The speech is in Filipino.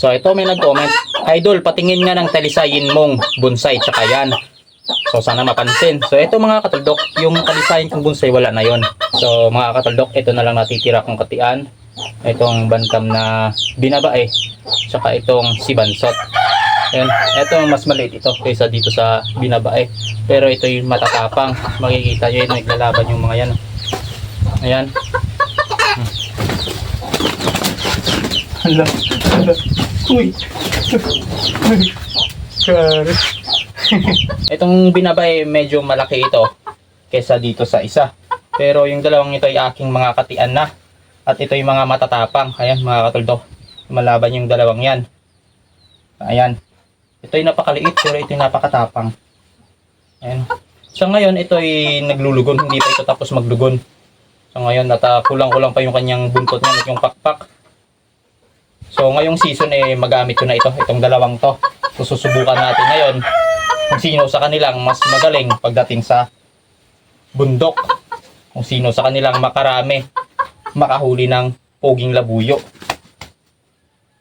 So ito may nag-comment, Idol, patingin nga ng talisayin mong bonsai tsaka yan. So sana mapansin. So ito mga katuldok, yung talisayin kong bonsai wala na yon. So mga katuldok, ito na lang natitira kong katian. Itong bantam na binabae. Tsaka itong si bansot. Ayan. Ito mas maliit ito kaysa dito sa binabae. Pero ito yung matatapang. Makikita nyo yun, naglalaban yung mga yan. Ayan. Hala. Hala. Uy. Kare. Itong binabay medyo malaki ito kesa dito sa isa. Pero yung dalawang ito ay aking mga katian na. At ito yung mga matatapang. Ayan mga katuldo. Malaban yung dalawang yan. Ayan. Ito ay napakaliit pero ito ay napakatapang. Ayan. So ngayon ito ay naglulugon. Hindi pa ito tapos maglugon. So ngayon nata kulang-kulang pa yung kanyang buntot niya at yung pakpak. So ngayong season eh magamit ko na ito, itong dalawang to. So susubukan natin ngayon kung sino sa kanilang mas magaling pagdating sa bundok. Kung sino sa kanilang makarami makahuli ng poging labuyo.